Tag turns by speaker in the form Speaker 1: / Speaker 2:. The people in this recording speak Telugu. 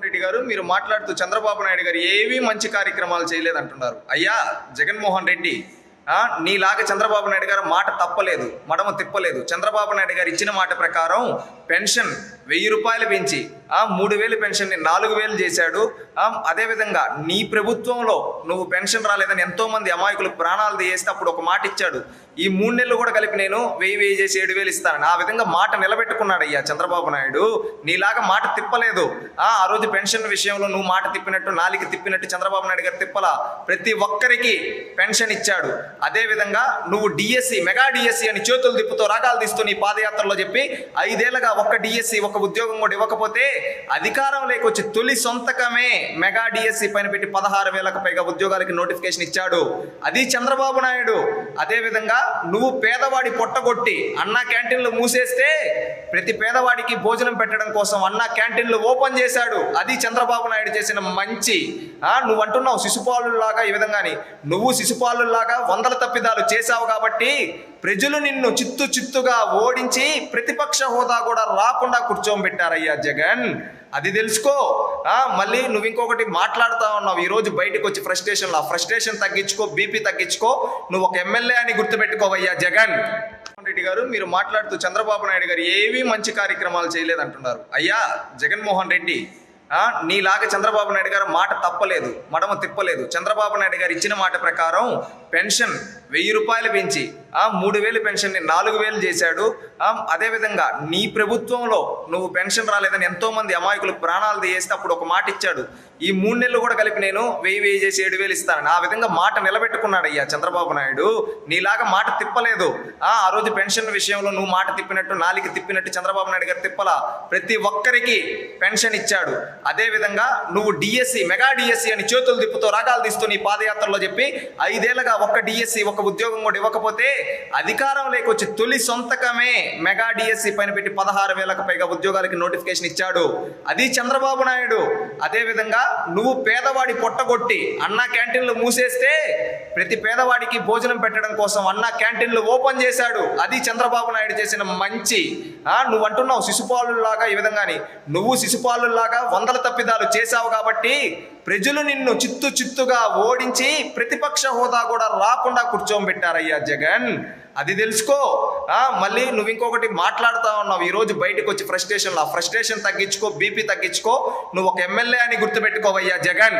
Speaker 1: రెడ్డి గారు మీరు మాట్లాడుతూ చంద్రబాబు నాయుడు గారు ఏవి మంచి కార్యక్రమాలు చేయలేదంటున్నారు. అయ్యా జగన్మోహన్ రెడ్డి నీలాగా చంద్రబాబు నాయుడు గారు మాట తప్పలేదు మడమ తిప్పలేదు. చంద్రబాబు నాయుడు గారు ఇచ్చిన మాట ప్రకారం పెన్షన్ వెయ్యి రూపాయలు పెంచి మూడు వేలు పెన్షన్ని నాలుగు వేలు చేశాడు. అదేవిధంగా నీ ప్రభుత్వంలో నువ్వు పెన్షన్ రాలేదని ఎంతోమంది అమాయకులు ప్రాణాలు తీయేస్తే అప్పుడు ఒక మాట ఇచ్చాడు. ఈ మూడు నెలలు కూడా కలిపి నేను వెయ్యి వెయ్యి చేసి ఏడు వేలు ఇస్తానని. ఆ విధంగా మాట నిలబెట్టుకున్నాడు అయ్యా చంద్రబాబు నాయుడు. నీలాగా మాట తిప్పలేదు. ఆ రోజు పెన్షన్ విషయంలో నువ్వు మాట తిప్పినట్టు నాలికి తిప్పినట్టు చంద్రబాబు నాయుడు గారు తిప్పలా. ప్రతి ఒక్కరికి పెన్షన్ ఇచ్చాడు. అదేవిధంగా నువ్వు డిఎస్సి మెగా డిఎస్సి అని చేతులు తిప్పుతో రాగాలు తీస్తూ నీ పాదయాత్రలో చెప్పి ఐదేళ్ళుగా ఒక్క డిఎస్సి ఒక ఉద్యోగం కూడా ఇవ్వకపోతే అధికారం లేకొచ్చి తొలి సొంతకమే మెగా డిఎస్సి పైన పెట్టి పదహారు వేలకు పైగా ఉద్యోగాలకి నోటిఫికేషన్ ఇచ్చాడు. అది చంద్రబాబు నాయుడు. అదేవిధంగా నువ్వు పేదవాడి పొట్టగొట్టి అన్నా క్యాంటీన్లు మూసేస్తే ప్రతి పేదవాడికి భోజనం పెట్టడం కోసం అన్నా క్యాంటీన్లు ఓపెన్ చేశాడు. అది చంద్రబాబు నాయుడు చేసిన మంచి నువ్వు అంటున్నావు శిశుపాలులాగా ఈ విధంగాని. నువ్వు శిశుపాలులాగా వందల తప్పిదాలు చేశావు కాబట్టి ప్రజలు నిన్ను చిత్తు చిత్తుగా ఓడించి ప్రతిపక్ష హోదా కూడా రాకుండా కూర్చోబెట్టారయ్యా జగన్. అది తెలుసుకో. మళ్ళీ నువ్వు ఇంకొకటి మాట్లాడుతా ఉన్నావు. ఈరోజు బయటకు వచ్చి ఫ్రస్ట్రేషన్ ఆ ఫ్రస్ట్రేషన్ తగ్గించుకో బీపీ తగ్గించుకో. నువ్వు ఒక ఎమ్మెల్యే అని గుర్తుపెట్టుకోవయ్యా జగన్. రెడ్డి గారు మీరు మాట్లాడుతూ చంద్రబాబు నాయుడు గారు ఏవీ మంచి కార్యక్రమాలు చేయలేదంటున్నారు. అయ్యా జగన్మోహన్ రెడ్డి నీలాగా చంద్రబాబు నాయుడు గారు మాట తప్పలేదు మడమ తిప్పలేదు. చంద్రబాబు నాయుడు గారు ఇచ్చిన మాట ప్రకారం పెన్షన్ వెయ్యి రూపాయలు పెంచి ఆ మూడు వేలు పెన్షన్ని నాలుగు వేలు చేశాడు. అదేవిధంగా నీ ప్రభుత్వంలో నువ్వు పెన్షన్ రాలేదని ఎంతోమంది అమాయకులు ప్రాణాలు తీయేస్తే అప్పుడు ఒక మాట ఇచ్చాడు. ఈ మూడు నెలలు కూడా కలిపి నేను వెయ్యి వెయ్యి చేసి ఏడు వేలు ఇస్తానని. ఆ విధంగా మాట నిలబెట్టుకున్నాడు అయ్యా చంద్రబాబు నాయుడు. నీలాగా మాట తిప్పలేదు. ఆ రోజు పెన్షన్ విషయంలో నువ్వు మాట తిప్పినట్టు నాలికి తిప్పినట్టు చంద్రబాబు నాయుడు గారు తిప్పలా ప్రతి ఒక్కరికి పెన్షన్ ఇచ్చాడు. అదే విధంగా నువ్వు డిఎస్సి మెగా డిఎస్సి అని చేతులు తిప్పుతో రాగాలు తీస్తూ నీ పాదయాత్రలో చెప్పి ఐదేళ్ళుగా ఒక్క డిఎస్సి ఒక ఉద్యోగం కూడా ఇవ్వకపోతే అధికారం లేకొచ్చి తొలి సొంతకమే మెగా డిఎస్సి పైన పెట్టి పదహారు వేలకు పైగా ఉద్యోగాలకి నోటిఫికేషన్ ఇచ్చాడు. అది చంద్రబాబు నాయుడు. అదేవిధంగా నువ్వు పేదవాడి పొట్టగొట్టి అన్నా క్యాంటీన్లు మూసేస్తే ప్రతి పేదవాడికి భోజనం పెట్టడం కోసం అన్నా క్యాంటీన్లు ఓపెన్ చేశాడు. అది చంద్రబాబు నాయుడు చేసిన మంచి నువ్వు అంటున్నావు శిశుపాలులాగా ఈ విధంగాని. నువ్వు శిశుపాలులాగా వందల తప్పిదాలు చేశావు కాబట్టి ప్రజలు నిన్ను చిత్తు చిత్తుగా ఓడించి ప్రతిపక్ష హోదా కూడా రాకుండా కూర్చోబెట్టారయ్యా జగన్. అది తెలుసుకో. మళ్ళీ నువ్వు ఇంకొకటి మాట్లాడుతా ఉన్నావు. ఈ రోజు బయటకు వచ్చి ఫ్రస్ట్రేషన్ ఆ ఫ్రస్ట్రేషన్ తగ్గించుకో బీపీ తగ్గించుకో. నువ్వు ఒక ఎమ్మెల్యే అని గుర్తుపెట్టుకోవయ్యా జగన్.